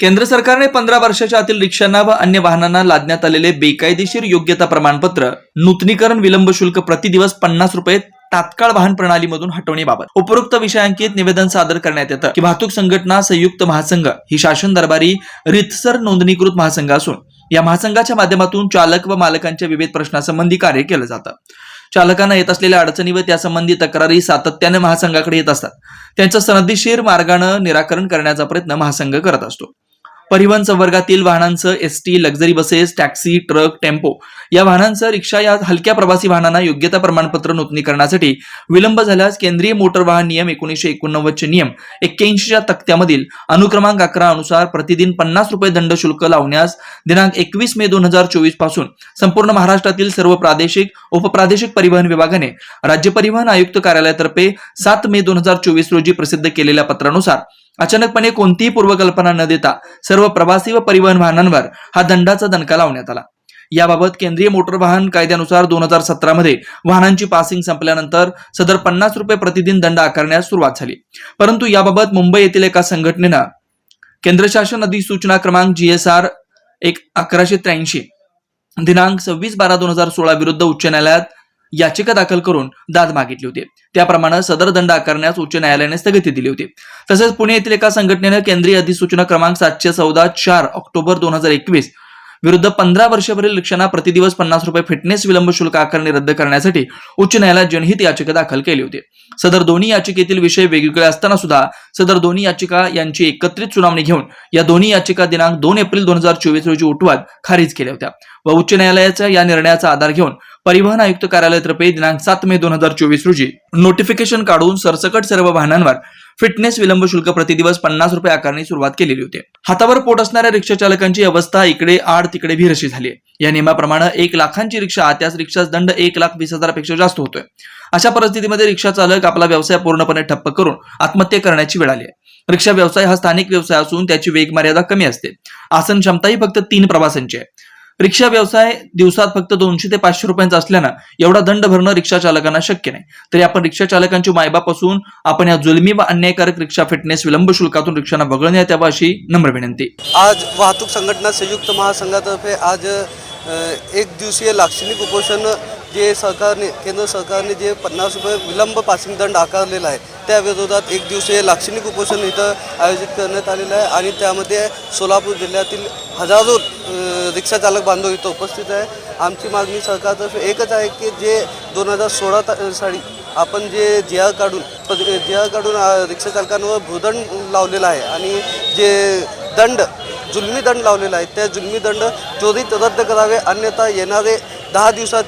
केंद्र सरकारने पंधरा वर्षाच्या आतील रिक्षांना व अन्य वाहनांना लादण्यात आलेले बेकायदेशीर योग्यता प्रमाणपत्र नूतनीकरण विलंब शुल्क प्रतिदिवस पन्नास रुपये तात्काळ वाहन प्रणालीमधून हटवण्याबाबत उपरोक्त विषयांकित निवेदन सादर करण्यात येतं. की वाहतूक संघटना संयुक्त महासंघ ही शासन दरबारी रितसर नोंदणीकृत महासंघ असून या महासंघाच्या माध्यमातून चालक व मालकांच्या विविध प्रश्नासंबंधी कार्य केलं जातं. चालकांना येत असलेल्या अडचणी व त्यासंबंधी तक्रारी सातत्याने महासंघाकडे येत असतात. त्यांचं सनदीशीर मार्गानं निराकरण करण्याचा प्रयत्न महासंघ करत असतो. परिवहन संवर्गातील वाहनांचं S T luxury buses taxi truck tempo या वाहनांचं रिक्षा या हलक्या प्रवासी वाहनांना योग्यता प्रमाणपत्र नोंदणीकरणासाठी विलंब झाल्यास केंद्रीय मोटर वाहन नियम एकोणीसशे एकोणनव्वदचे नियम एक्क्याऐंशीच्या तक्त्यामधील अनुक्रमांक अकरा अनुसार प्रतिदिन पन्नास रुपये दंड शुल्क लावण्यास दिनांक एकवीस मे दोन हजार चोवीसपासून संपूर्ण महाराष्ट्रातील सर्व प्रादेशिक उपप्रादेशिक परिवहन विभागाने राज्य परिवहन आयुक्त कार्यालयातर्फे सात मे दोन हजार चोवीस रोजी प्रसिद्ध केलेल्या पत्रानुसार अचानकपणे कोणतीही पूर्वकल्पना न देता सर्व प्रवासी व परिवहन वाहनांवर हा दंडाचा दणका लावण्यात आला. याबाबत केंद्रीय मोटर वाहन कायद्यानुसार दोन हजार सतरा मध्ये वाहनांची पासिंग संपल्यानंतर सदर पन्नास रुपये प्रतिदिन दंड आकारण्यास सुरुवात झाली. परंतु याबाबत मुंबई येथील एका संघटनेनं केंद्र शासन अधिसूचना क्रमांक जी एस आर एक अकराशे त्र्याऐंशी दिनांक सव्वीस बारा दोन हजार सोळा विरुद्ध उच्च न्यायालयात याचिका दाखल करून दाद मागितली होती. त्याप्रमाणे सदर दंड आकारण्यास उच्च न्यायालयाने स्थगिती दिली होती. तसेच पुणे येथील एका संघटनेनं केंद्रीय अधिसूचना क्रमांक सातशे चौदा चार ऑक्टोबर दोन हजार एकवीस विरुद्ध पंधरा वर्षावरील रिक्षांना प्रतिदिवस पन्नास रुपये फिटनेस विलंब शुल्क आकारणी रद्द करण्यासाठी उच्च न्यायालयात जनहित याचिका दाखल केली होती. सदर दोन्ही याचिकेतील विषय वेगवेगळे असताना सुद्धा सदर दोन्ही याचिका यांची एकत्रित सुनावणी घेऊन या दोन्ही याचिका दिनांक दोन एप्रिल दोन हजार चोवीस रोजी उठवात खारिज केल्या होत्या व उच्च न्यायालयाच्या या निर्णयाचा आधार घेऊन परिवहन आयुक्त कार्यालयातर्फे दिनांक सात मे दोन हजार चोवीस रोजी नोटिफिकेशन काढून सरसकट सर्व वाहनांवर फिटनेस विलंब शुल्क प्रतिदिवस पन्नास रुपये आकारणी सुरुवात केलेली होती. हातावर पोट असणाऱ्या रिक्षा चालकांची अवस्था इकडे आड तिकडे भिरशी झाली या नियमाप्रमाणे एक लाखांची रिक्षा त्याच रिक्षाच दंड एक लाख वीस हजारापेक्षा जास्त होतोय. अशा परिस्थितीमध्ये रिक्षा चालक आपला व्यवसाय पूर्णपणे ठप्प करून आत्महत्या करण्याची वेळ आली आहे. रिक्षा व्यवसाय हा स्थानिक व्यवसाय असून त्याची वेग मर्यादा कमी असते. आसन क्षमताही फक्त तीन प्रवासांची आहे. रिक्षा व्यवसाय दिवसात फक्त दोनशे ते पाचशे रुपयांचा असल्यानं एवढा दंड भरणं रिक्षा चालकांना शक्य नाही. तरी आपण रिक्षा चालकांची मायबाप असून आपण या जुलमी व अन्यायकारक रिक्षा फिटनेस विलंब शुल्कातून रिक्षांना वगळण्यात यावं अशी नम्र विनंती. आज वाहतूक संघटना संयुक्त महासंघातर्फे आज एक दिवसीय लाक्षणिक उपोषण जे सरकारने केंद्र सरकारने जे पन्नास रुपये विलंब पासिंग दंड आकारलेला आहे त्या विरोधात एक दिवसीय लाक्षणिक उपोषण इथं आयोजित करण्यात आलेलं आहे आणि त्यामध्ये सोलापूर जिल्ह्यातील हजारो रिक्षा चालक बांधव इथं उपस्थित आहे. आमची मागणी सरकारतर्फे एकच आहे की जे दोन हजार सोळा ता साली आपण जे जी आर काढून जी आर काढून रिक्षा चालकांवर भूदंड लावलेला आहे आणि जे दंड जुलमी दंड लावलेला आहे त्या जुलमी दंड त्वरित रद्द करावे अन्यथा येणारे दहा दिवसात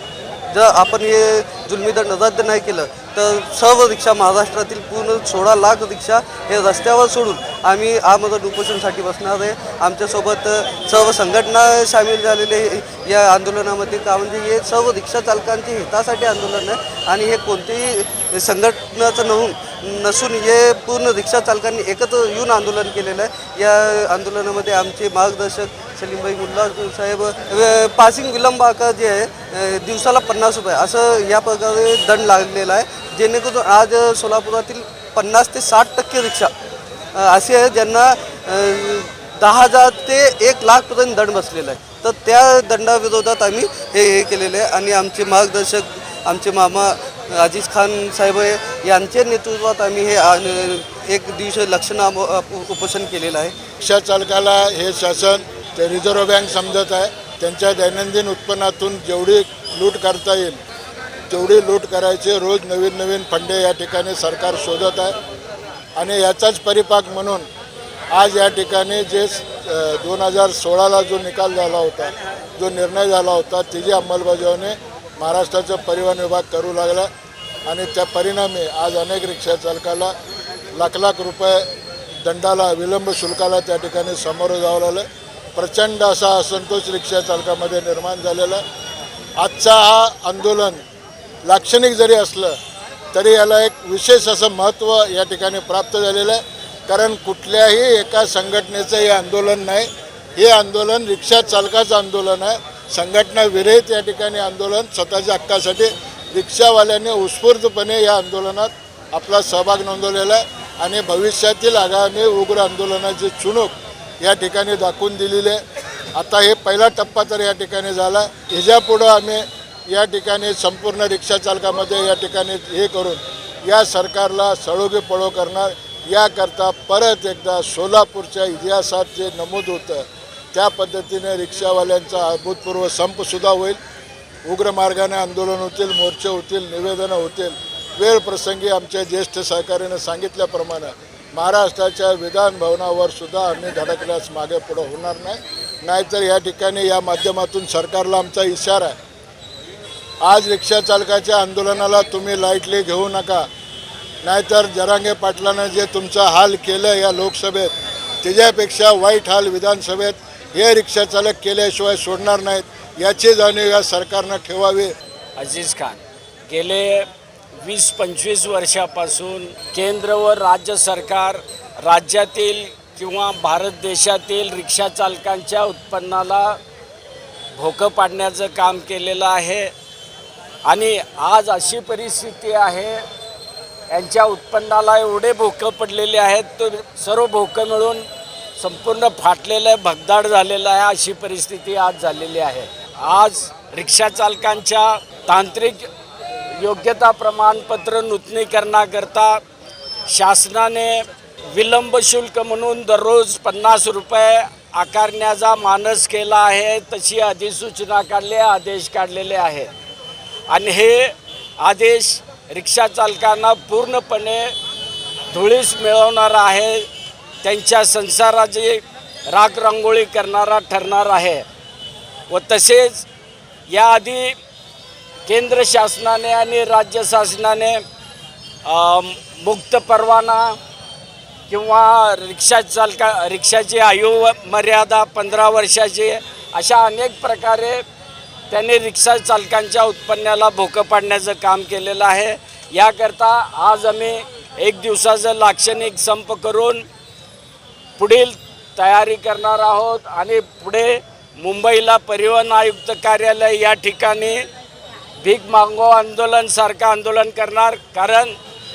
जर आपण हे जुलमी दंड रद्द नाही केलं तर सर्व रिक्षा महाराष्ट्रातील पूर्ण सोळा लाख रिक्षा हे रस्त्यावर सोडून आम्ही आमरण उपोषणसाठी बसणार आहे. आमच्यासोबत सर्व संघटना सामील झालेले या आंदोलनामध्ये का म्हणजे हे सर्व रिक्षा चालकांच्या हितासाठी आंदोलन आहे. आणि हे कोणतेही संघटनाचं नव्हून नसून हे पूर्ण रिक्षा चालकांनी एकत्र येऊन आंदोलन केलेलं आहे. या आंदोलनामध्ये आमचे मार्गदर्शक सलीमबाई मुल्ला साहेब पासिंग विलंब आकार जे आहे दिवसाला पन्नास रुपये. असं या प्रकारे दंड लागलेला आहे जेणेकरून आज सोलापुरातील पन्नास ते साठ टक्के रिक्षा असे आहे ज्यांना दहा हजार ते एक लाखपर्यंत दंड बसलेला आहे. तर त्या दंडाविरोधात आम्ही हे हे केलेलं आहे आणि आमचे मार्गदर्शक आमचे मामा अजीज खान साहेब यांच्या नेतृत्वात आम्ही हे एक दिवशी लक्षणा उपोषण केलेलं आहे. रिक्षा चालकाला हे शासन ते रिझर्व्ह बँक समजत आहे. त्यांच्या दैनंदिन उत्पन्नातून जेवढी लूट करता येईल तेवढी लूट करायची रोज नवीन नवीन फंडे या ठिकाणी सरकार शोधत आहे. आणि याचाच परिपाक म्हणून आज या ठिकाणी जे दोन हजार सोळाला जो निकाल झाला होता जो निर्णय झाला होता त्याची अंमलबजावणी महाराष्ट्राचा परिवहन विभाग करू लागला. आणि त्या परिणामी आज अनेक रिक्षा चालकाला लाख लाख रुपये दंडाला विलंब शुल्काला त्या ठिकाणी सामोरं जावं लागलं. प्रचंड असा असंतोष रिक्षा चालकामध्ये निर्माण झालेला. आजचा हा आंदोलन लाक्षणिक जरी असलं तरी याला एक विशेष असं महत्त्व या ठिकाणी प्राप्त झालेलं आहे. कारण कुठल्याही एका संघटनेचं हे आंदोलन नाही. हे आंदोलन रिक्षा चालकाचं आंदोलन आहे. संघटना विरहित या ठिकाणी आंदोलन स्वतःच्या हक्कासाठी रिक्षावाल्यांनी उत्स्फूर्तपणे या आंदोलनात आपला सहभाग नोंदवलेला आहे. आणि भविष्यातील आगामी उग्र आंदोलनाची चुणूक या ठिकाणी दाखवून दिलेली. आहे आता हे पहिला टप्पा तर या ठिकाणी झाला. ह्याच्यापुढं आम्ही या ठिकाणी संपूर्ण रिक्षा चालकामध्ये या ठिकाणी हे करून या सरकारला सळोगी पळो करणार. याकरता परत एकदा सोलापूरच्या इतिहासात जे नमूद होतं त्या पद्धतीने रिक्षावाल्यांचा अभूतपूर्व संपसुद्धा होईल. उग्र मार्गाने आंदोलन होतील मोर्चे होतील निवेदनं होतील. वेळ प्रसंगी आमच्या ज्येष्ठ सहकार्यानं सांगितल्याप्रमाणे महाराष्ट्राच्या विधान भवनावर सुद्धा आम्ही धडकल्यास मागे पुढं होणार नाही. नाहीतर या ठिकाणी या माध्यमातून सरकारला आमचा इशारा आहे. आज रिक्षा चालकाच्या आंदोलनाला तुम्ही लाईटली घेऊ नका. नाहीतर जरांगे पाटलानं जे तुमचा हाल केलं या लोकसभेत त्याच्यापेक्षा वाईट हाल विधानसभेत हे रिक्षा चालक केल्याशिवाय सोडणार नाहीत. याची जाणीव या सरकारनं ठेवावी. अजीज खान गेले वीस पंचवीस वर्षापासून केंद्र व राज्य सरकार राज्यातील किंवा भारत देशातील रिक्षा चालकांच्या उत्पन्नाला भोकं पाडण्याचं काम केलेलं आहे. आणि आज अशी परिस्थिती आहे यांच्या उत्पन्नाला एवढे भोकं पडलेले आहेत तर सर्व भोकं मिळून संपूर्ण फाटलेलं आहे भगदाड झालेलं आहे अशी परिस्थिती आज झालेली आहे. आज रिक्षा चालकांच्या तांत्रिक योग्यता प्रमाणपत्र नूतनीकरणाकरता शासनाने विलंब शुल्क म्हणून दररोज पन्नास रुपये आकारण्याचा मानस केला आहे तशी अधिसूचना काढली आदेश काढलेले आहे. आणि हे आदेश रिक्षा चालकांना पूर्णपणे धुळीस मिळवणार आहे त्यांच्या संसाराची राख रांगोळी करणारा ठरणार आहे. व तसेच याआधी केंद्र शासनाने आणि राज्य शासनाने मुक्त परवाना किंवा रिक्षा चालका रिक्षाची आयु मर्यादा पंधरा वर्षाची अशा अनेक प्रकारे त्यांनी रिक्षा चालकांच्या उत्पन्नाला भोकं पाडण्याचं काम केलेलं आहे. याकरता आज आम्ही एक दिवसाचं लाक्षणिक संप करून पुढील तयारी करणार आहोत आणि पुढे मुंबईला परिवहन आयुक्त कार्यालय या ठिकाणी भीक मागो आंदोलनसारखं आंदोलन करणार. कारण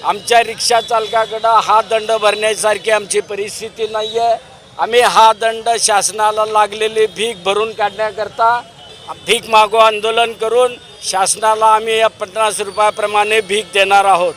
आमच्या रिक्षा चालकाकडं हा दंड भरण्यासारखी आमची परिस्थिती नाही आहे आम्ही हा दंड शासनाला लागलेली भीक भरून काढण्याकरता भीक मागो आंदोलन करून शासनाला आम्ही या पन्नास रुपयाप्रमाणे भीक देणार आहोत.